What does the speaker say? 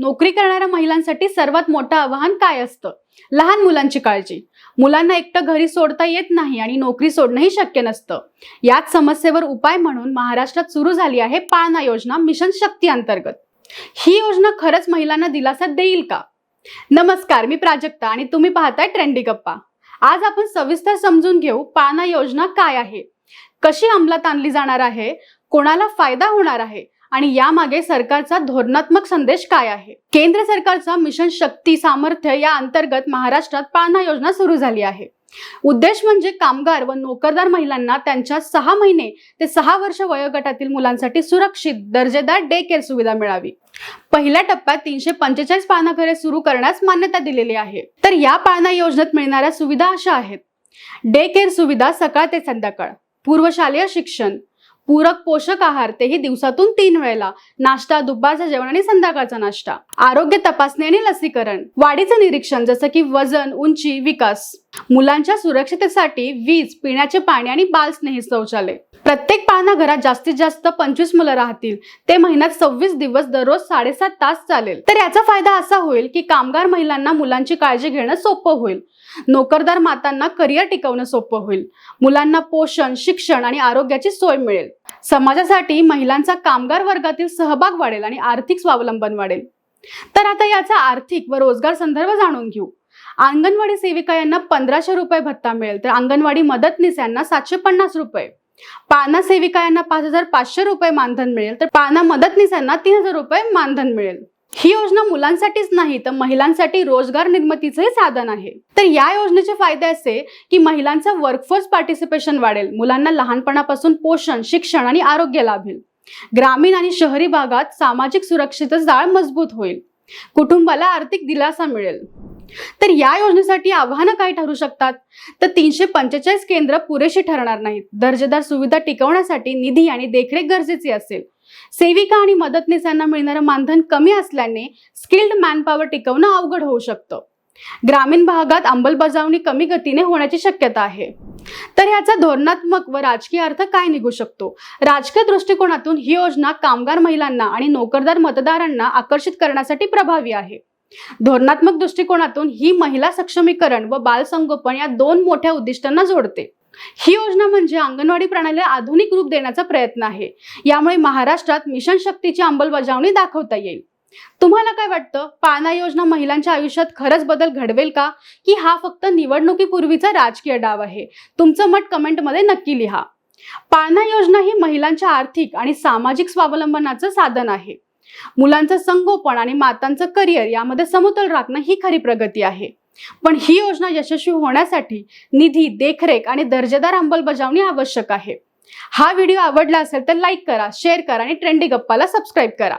नोकरी करणाऱ्या महिलांसाठी सर्वात मोठं आव्हान काय असतं? लहान मुलांची काळजी. मुलांना एकटं घरी सोडता येत नाही आणि नोकरी सोडणंही शक्य नसतं. याच समस्येवर उपाय म्हणून महाराष्ट्रात सुरू झाली आहे पाळणा योजना मिशन शक्ती अंतर्गत. ही योजना खरंच महिलांना दिलासा देईल का? नमस्कार मी प्राजक्ता आणि तुम्ही पाहताय ट्रेंडी गप्पा. आज आपण सविस्तर समजून घेऊ पाळणा योजना काय आहे? कशी अंमलात आणली जाणार आहे? कोणाला फायदा होणार आहे? आणि यामागे सरकारचा धोरणात्मक संदेश काय आहे? केंद्र सरकारचा मिशन शक्ती सामर्थ्य या अंतर्गत महाराष्ट्रात पाळणा योजना सुरू झाली आहे. उद्देश म्हणजे कामगार व नोकरदार महिलांना त्यांच्या सहा महिने ते सहा वर्ष वयोगटातील मुलांसाठी सुरक्षित दर्जेदार डे केअर सुविधा मिळावी. पहिल्या टप्प्यात तीनशे पंचेचाळीस पाळणा घरे सुरू करण्यास मान्यता दिलेली आहे. तर या पाळणा योजनेत मिळणाऱ्या सुविधा अशा आहेत. डे केअर सुविधा सकाळ ते संध्याकाळ. पूर्वशालेय शिक्षण पूरक पोषक आहार तेही दिवसातून तीन वेळेला. नाश्ता दुपारचा जेवण आणि संध्याकाळचा नाश्ता. आरोग्य तपासणी आणि लसीकरण. वाढीचं निरीक्षण जसं की वजन उंची विकास. मुलांच्या सुरक्षिततेसाठी वीज पिण्याचे पाणी आणि बालस्नेही शौचालय. प्रत्येक पाळणा घरात जास्तीत जास्त पंचवीस मुलं राहतील. ते महिन्यात सव्वीस दिवस दररोज साडेसात तास चालेल. तर याचा फायदा असा होईल की कामगार महिलांना मुलांची काळजी घेणं सोपं होईल. नोकरदार मातांना करिअर टिकवणं सोपं होईल. मुलांना पोषण शिक्षण आणि आरोग्याची सोय मिळेल. समाजासाठी महिलांचा कामगार वर्गातील सहभाग वाढेल आणि आर्थिक स्वावलंबन वाढेल. तर आता याचा आर्थिक व रोजगार संदर्भ जाणून घेऊ. अंगणवाडी सेविका यांना पंधराशे रुपये भत्ता मिळेल. तर अंगणवाडी मदतनीस यांना सातशे पन्नास रुपये. पाळणा सेविका यांना पाच हजार पाचशे रुपये मानधन मिळेल तर पाळणा मदतनीसांना तीन हजार रुपये मानधन मिळेल. ही योजना मुलांसाठीच नाही तर महिलांसाठी रोजगार निर्मितीचंही साधन आहे. तर या योजनेचे फायदे असे की महिलांचं वर्कफोर्स पार्टिसिपेशन वाढेल मुलांना लहानपणापासून पोषण शिक्षण आणि आरोग्य लाभेल. ग्रामीण आणि शहरी भागात सामाजिक सुरक्षेचं जाळ मजबूत होईल. कुटुंबाला आर्थिक दिलासा मिळेल. तर या योजनेसाठी आव्हानं काय ठरू शकतात? तर तीनशे पंचेचाळीस केंद्र पुरेशी ठरणार नाहीत. दर्जेदार सुविधा टिकवण्यासाठी निधी आणि देखरेख गरजेची असेल. सेविका आणि मदतनीसांना मिळणारं मानधन कमी असल्याने स्किल्ड मॅनपॉवर टिकवणं अवघड होऊ शकतं. ग्रामीण भागात अंमलबजावणी कमी गतीने होण्याची शक्यता आहे. तर ह्याचा धोरणात्मक व राजकीय अर्थ काय निघू शकतो? राजकीय दृष्टिकोनातून ही योजना कामगार महिलांना आणि नोकरदार मतदारांना आकर्षित करण्यासाठी प्रभावी आहे. धोरणात्मक दृष्टिकोनातून ही महिला सक्षमीकरण व बालसंगोपन या दोन मोठ्या उद्दिष्टांना जोडते. ही योजना म्हणजे अंगणवाडी प्रणालीला आधुनिक रूप देण्याचा प्रयत्न आहे. यामुळे महाराष्ट्रात मिशन शक्तीची अंमलबजावणी दाखवता येईल. तुम्हाला काय वाटतं? पाळणा योजना महिलांच्या आयुष्यात खरंच बदल घडवेल का? की हा फक्त निवडणुकीपूर्वीचा राजकीय डाव आहे? तुमचं मत कमेंटमध्ये नक्की लिहा. पाना योजना ही महिलांच्या आर्थिक आणि सामाजिक स्वावलंबनाचं साधन आहे. मुलांचं संगोपन आणि मातांचं करिअर यामध्ये समतोल राखणं ही खरी प्रगती आहे. पण ही योजना यशस्वी होण्यासाठी निधी देखरेख आणि दर्जेदार अंमलबजावणी आवश्यक आहे. हा व्हिडिओ आवडला असेल तर लाईक करा शेअर करा आणि ट्रेंडी गप्पाला सबस्क्राईब करा.